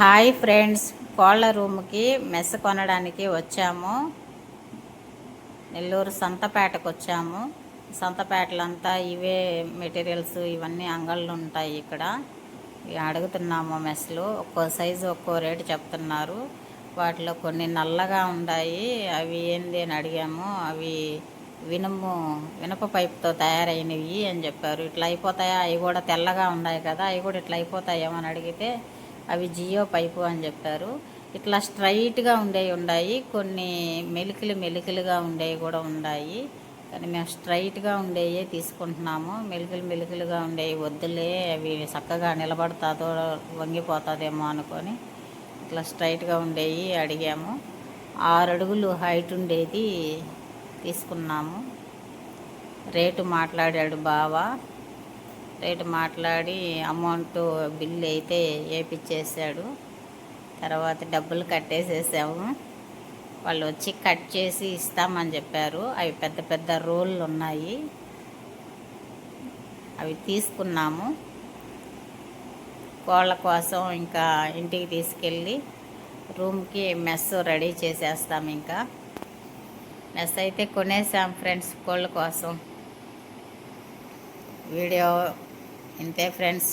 Hi friends కోళ్ళ రూమ్కి mess కొనడానికి వచ్చాము. నెల్లూరు సంతపేటకు వచ్చాము. సంతపేటలంతా ఇవే మెటీరియల్స్ ఇవన్నీ అంగళ్ళు ఉంటాయి ఇక్కడ. అడుగుతున్నాము మెస్లు. ఒక్కో సైజు ఒక్కో రేటు చెప్తున్నారు. వాటిలో కొన్ని నల్లగా ఉన్నాయి అవి ఏంది అని అడిగాము. అవి వినుము వినప పైపుతో తయారైనవి అని చెప్పారు. ఇట్లా అయిపోతాయా? అవి కూడా తెల్లగా ఉన్నాయి కదా. అవి కూడా ఇట్లా అయిపోతాయేమో అని అడిగితే అవి జియో పైపు అని చెప్పారు ఇట్లా స్ట్రైట్గా ఉండేవి ఉన్నాయి కొన్ని మెలికలు మెలికలుగా ఉండేవి కూడా ఉన్నాయి కానీ మేము స్ట్రైట్గా ఉండేవి తీసుకుంటున్నాము. మెలికలు మెలికలుగా ఉండేవి వద్దులే అవి చక్కగా నిలబడతాదో వంగిపోతుందేమో అనుకొని ఇట్లా స్ట్రైట్గా ఉండేవి అడిగాము. ఆరు అడుగులు హైట్ ఉండేది తీసుకున్నాము. రేటు మాట్లాడాడు బావా. రేటు మాట్లాడి అమౌంట్ బిల్ అయితే వేపించేసాడు తర్వాత డబ్బులు కట్టేసేసాము. వాళ్ళు వచ్చి కట్ చేసి ఇస్తామని చెప్పారు. అవి పెద్ద పెద్ద రోళ్ళు ఉన్నాయి. అవి తీసుకున్నాము. కోళ్ళ కోసం ఇంకా ఇంటికి తీసుకెళ్ళి రూమ్కి మెస్ రెడీ చేసేస్తాం ఇంకా. మెస్ అయితే కొనేసాం ఫ్రెండ్స్ కోళ్ళ కోసం. వీడియో ఇంతే ఫ్రెండ్స్